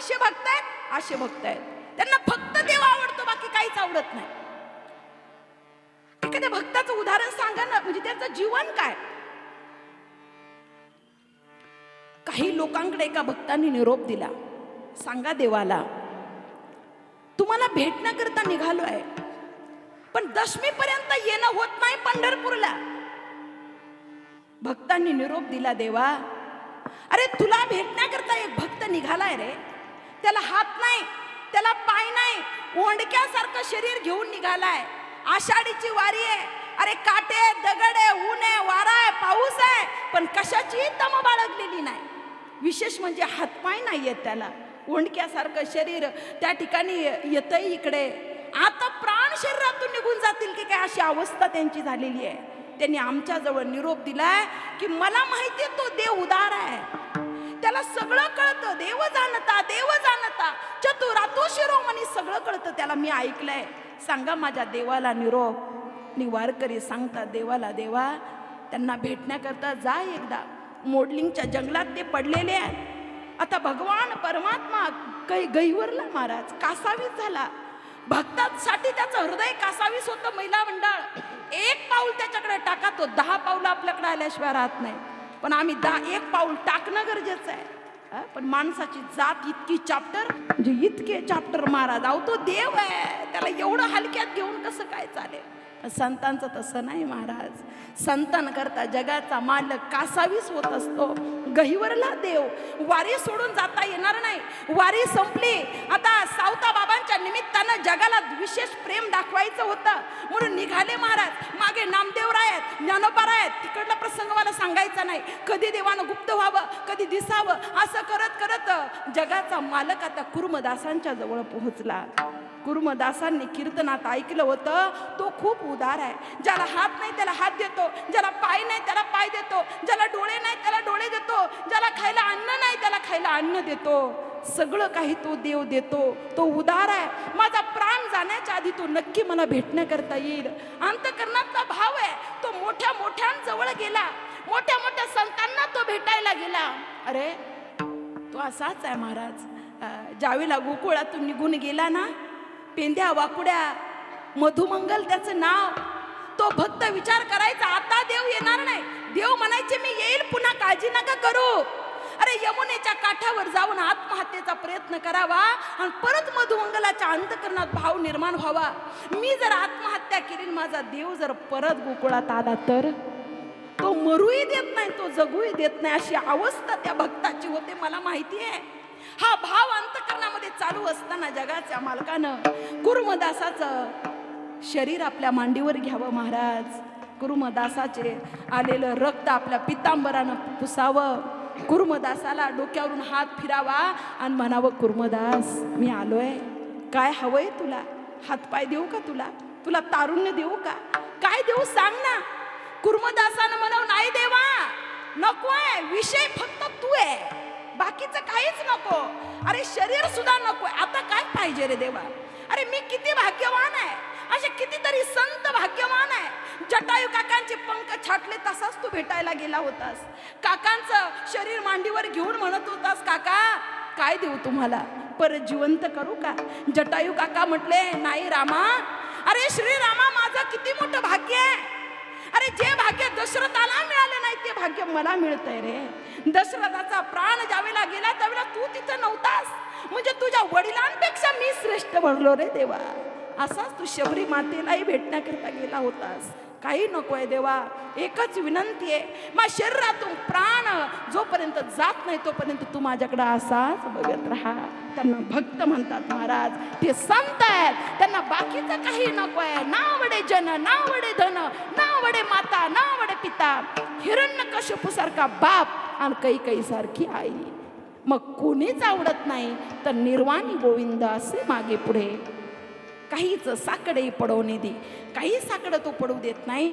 असे भक्त आहेत असे भक्त आहेत त्यांना फक्त देव आवडतो बाकी काहीच आवडत नाही. एखाद्या भक्ताचं उदाहरण सांगा ना म्हणजे त्याचं जीवन काय? काही लोकांकडे एका भक्तांनी निरोप दिला. सांगा देवाला तुम्हाला भेटण्याकरता निघालो आहे पण दशमीपर्यंत येणं होत नाही पंढरपूरला. भक्तांनी निरोप दिला देवा अरे तुला भेटण्याकरता एक भक्त निघालाय रे त्याला हात नाही त्याला पाय नाही ओंडक्यासारखं शरीर घेऊन निघालाय. आषाढीची वारी आहे. अरे काटे दगड आहे ऊन आहे वारा आहे पाऊस आहे पण कशाची तम बाळगलेली नाही. विशेष म्हणजे हातपाय नाही आहेत त्याला. ओंडक्यासारखं शरीर त्या ठिकाणी येतंय इकडे. आता प्राण शरीरातून निघून जातील की काय अशी अवस्था त्यांची झालेली आहे. त्यांनी आमच्या जवळ निरोप दिलाय की मला माहिती तो देव उदार आहे. त्याला सगळं कळतं. देव जाणता देव जाणता सगळं कळतं. त्याला मी ऐकलंय. सांगा माझ्या देवाला निरोप निवारकरी सांगता देवाला देवा त्यांना भेटण्याकरता जा एकदा. मोडलिंगच्या जंगलात ते पडलेले आहेत. आता भगवान परमात्मा काही गैवरला महाराज कासावीस झाला. भक्तांसाठी त्याचं हृदय कासावीस होतं महिला मंडळ. एक पाऊल त्याच्याकडे टाका तो दहा पाऊल आपल्याकडे आल्याशिवाय राहत नाही. पण आम्ही दहा एक पाऊल टाकणं गरजेचं आहे. पण माणसाची जात इतकी चाप्टर म्हणजे इतके चाप्टर महाराज अहो तो देव आहे. त्याला एवढं हलक्यात घेऊन कसं काय चालेल? संतांचं तसं नाही महाराज. संतान करता जगाचा मालक कासावीस होत असतो. गहिवरला देव. वारी सोडून जाता येणार नाही. वारी संपली. आता सावता बाबांच्या निमित्तानं जगाला विशेष प्रेम दाखवायचं होतं. म्हणून निघाले महाराज. मागे नामदेवरा आहेत ज्ञानोपार आहेत तिकडला प्रसंग मला सांगायचा नाही. कधी देवानं गुप्त व्हावं कधी दिसावं असं करत करत जगाचा मालक आता कुर्मदासांच्या जवळ पोहोचला. कुर्मदासांनी कीर्तनात ऐकलं होतं तो खूप उदार आहे. ज्याला हात नाही त्याला हात देतो. ज्याला पाय नाही त्याला पाय देतो. ज्याला डोळे नाही त्याला डोळे देतो. ज्याला खायला अन्न नाही त्याला खायला अन्न देतो. सगळं काही तो देव देतो. तो उदार आहे. माझा जाण्याच्या आधी तो नक्की मला भेटण्याकरता येईल. अंतकरणातला भाव आहे तो मोठ्या मोठ्यांजवळ गेला. मोठ्या मोठ्या संतांना तो भेटायला गेला. अरे तो असाच आहे महाराज. ज्यावेळेला गोकुळातून निघून गेला ना पेंद्या वाकुड्या मधुमंगल त्याचं नाव तो भक्त विचार करायचा आता देव येणार नाही. देव म्हणायचे मी येईल पुन्हा काळजी नका करू. अरे यमुनेच्या काठावर जाऊन आत्महत्येचा प्रयत्न करावा आणि परत मधुमंगलाच्या अंतकरणात भाव निर्माण व्हावा. मी जर आत्महत्या केली माझा देव जर परत गोकुळात आला तर? तो मरूही देत नाही तो जगूही देत नाही अशी अवस्था त्या भक्ताची होते मला माहिती आहे. हा भाव अंतकरणामध्ये चालू असताना जगाच्या मालकानं कुर्मदासाचं शरीर आपल्या मांडीवर घ्यावं महाराज. कुर्मदासाचे आलेलं रक्त आपल्या पितांबरानं पुसावं. कुर्मदासाला डोक्यावरून हात फिरावा आणि म्हणावं कुर्मदास मी आलोय. काय हवंय तुला? हातपाय देऊ का तुला? तुला तारुण्य देऊ का? काय देऊ सांग ना. कुर्मदासानं म्हणावं नाही देवा नको आहे विषय फक्त तू आहे. बाकीचं काहीच नको. अरे शरीर सुद्धा नको आता काय पाहिजे रे देवा? अरे मी किती भाग्यवान आहे. असे कितीतरी संत भाग्यवान आहे. जटायू काकांचे पंख छाटले तसाच तू भेटायला गेला होतास. काकांचं शरीर मांडीवर घेऊन म्हणत होतास काका काय देऊ तुम्हाला? परत जिवंत करू का? जटायू काका म्हटले नाही रामा. अरे श्रीरामा माझं किती मोठं भाग्य आहे. अरे जे भाग्य दशरथाला मिळालं नाही ते भाग्य मला मिळतंय रे. दशरथाचा प्राण ज्यावेळेला गेला त्यावेळेला तू तिथं नव्हतास. म्हणजे तुझ्या वडिलांपेक्षा मी श्रेष्ठ बनलो रे देवा. असाच तू शबरी मातेलाही भेटण्याकरता गेला होतास. काही नको आहे देवा. एकच विनंती आहे. मा शरीरातून प्राण जोपर्यंत जात नाही तोपर्यंत तू माझ्याकडे असाच बघत राहा. त्यांना भक्त म्हणतात महाराज. ते संत आहेत त्यांना बाकीचं काही नको आहे. नावडे जन नावडे धन नावडे माता नावडे पिता. हिरण्य सारखा बाप आणि काही काही सारखी आई. मग कोणीच आवडत नाही तर निर्वाणी गोविंद असे मागे पुढे. काहीच साकडे पडवणे दे काही साकडं तो पडू देत नाही.